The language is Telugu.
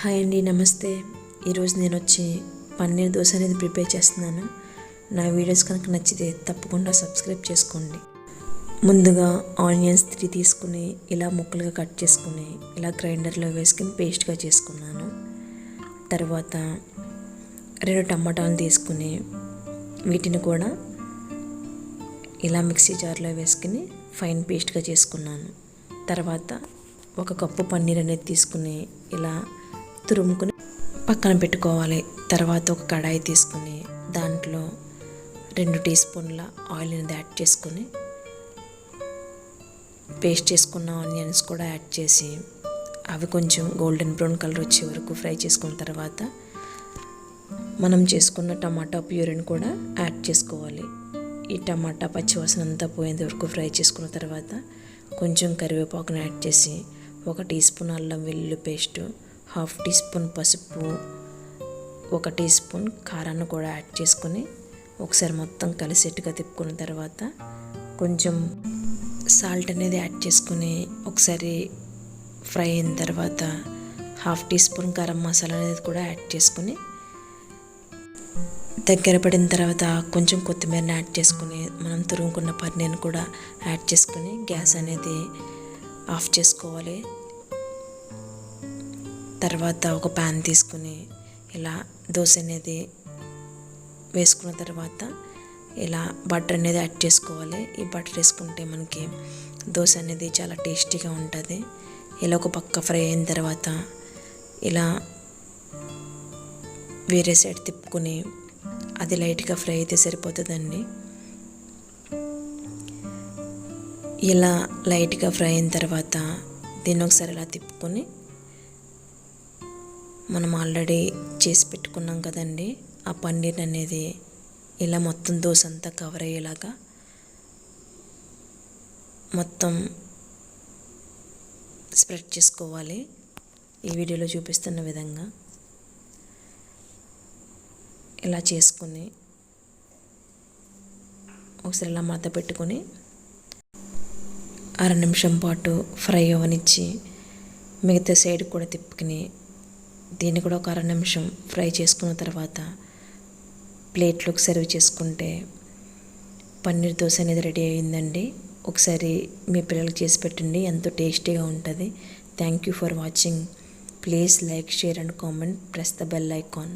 హాయ్ అండి నమస్తే. ఈరోజు నేను వచ్చి పన్నీర్ దోశ అనేది ప్రిపేర్ చేస్తున్నాను. నా వీడియోస్ కనుక నచ్చితే తప్పకుండా సబ్స్క్రైబ్ చేసుకోండి. ముందుగా ఆనియన్స్ త్రీ తీసుకుని ఇలా ముక్కలుగా కట్ చేసుకుని ఇలా గ్రైండర్లో వేసుకుని పేస్ట్గా చేసుకున్నాను. తర్వాత రెండు టమాటాలు తీసుకుని వీటిని కూడా ఇలా మిక్సీ జార్లో వేసుకుని ఫైన్ పేస్ట్గా చేసుకున్నాను. తర్వాత ఒక కప్పు పన్నీర్ అనేది తీసుకుని ఇలా తురుముకుని పక్కన పెట్టుకోవాలి. తర్వాత ఒక కడాయి తీసుకుని దాంట్లో రెండు టీ స్పూన్ల ఆయిల్ అనేది యాడ్ చేసుకొని పేస్ట్ చేసుకున్న ఆనియన్స్ కూడా యాడ్ చేసి అవి కొంచెం గోల్డెన్ బ్రౌన్ కలర్ వచ్చే వరకు ఫ్రై చేసుకున్న తర్వాత మనం చేసుకున్న టమాటా ప్యూరిని కూడా యాడ్ చేసుకోవాలి. ఈ టమాటా పచ్చివాసన అంతా పోయేంత వరకు ఫ్రై చేసుకున్న తర్వాత కొంచెం కరివేపాకును యాడ్ చేసి ఒక టీ స్పూన్ అల్లం వెల్లుల్లి పేస్టు హాఫ్ టీ స్పూన్ పసుపు ఒక టీ స్పూన్ కారాన్ని కూడా యాడ్ చేసుకొని ఒకసారి మొత్తం కలిసేట్టుగా తిప్పుకున్న తర్వాత కొంచెం సాల్ట్ అనేది యాడ్ చేసుకుని ఒకసారి ఫ్రై అయిన తర్వాత half teaspoon garam masala అనేది కూడా యాడ్ చేసుకుని దగ్గర పడిన తర్వాత కొంచెం కొత్తిమీరని యాడ్ చేసుకుని మనం తురుగుకున్న పన్నీర్ని కూడా యాడ్ చేసుకుని గ్యాస్ అనేది ఆఫ్ చేసుకోవాలి. తర్వాత ఒక ప్యాన్ తీసుకుని ఇలా దోశ అనేది వేసుకున్న తర్వాత ఇలా బటర్ అనేది యాడ్ చేసుకోవాలి. ఈ బటర్ వేసుకుంటే మనకి దోశ అనేది చాలా టేస్టీగా ఉంటుంది. ఇలా ఒక పక్క ఫ్రై అయిన తర్వాత ఇలా వేరే సైడ్ తిప్పుకొని అది లైట్గా ఫ్రై అయితే సరిపోతుందండి. ఇలా లైట్గా ఫ్రై అయిన తర్వాత దీన్ని ఒకసారి ఇలా తిప్పుకొని మనం ఆల్రెడీ చేసి పెట్టుకున్నాం కదండి. ఆ పన్నీర్ అనేది ఇలా మొత్తం దోశ అంతా కవర్ అయ్యేలాగా మొత్తం స్ప్రెడ్ చేసుకోవాలి. ఈ వీడియోలో చూపిస్తున్న విధంగా ఇలా చేసుకుని ఒకసారి ఇలా మత పెట్టుకొని అర నిమిషం పాటు ఫ్రై అవనిచ్చి మిగతా సైడ్ కూడా తిప్పుకుని దీన్ని కూడా ఒక అర నిమిషం ఫ్రై చేసుకున్న తర్వాత ప్లేట్లోకి సర్వ్ చేసుకుంటే పన్నీర్ దోశ అనేది రెడీ అయిందండి ఒకసారి మీ పిల్లలకి చేసి పెట్టండి ఎంతో టేస్టీగా ఉంటుంది. Thank you for watching please like share and comment press the bell icon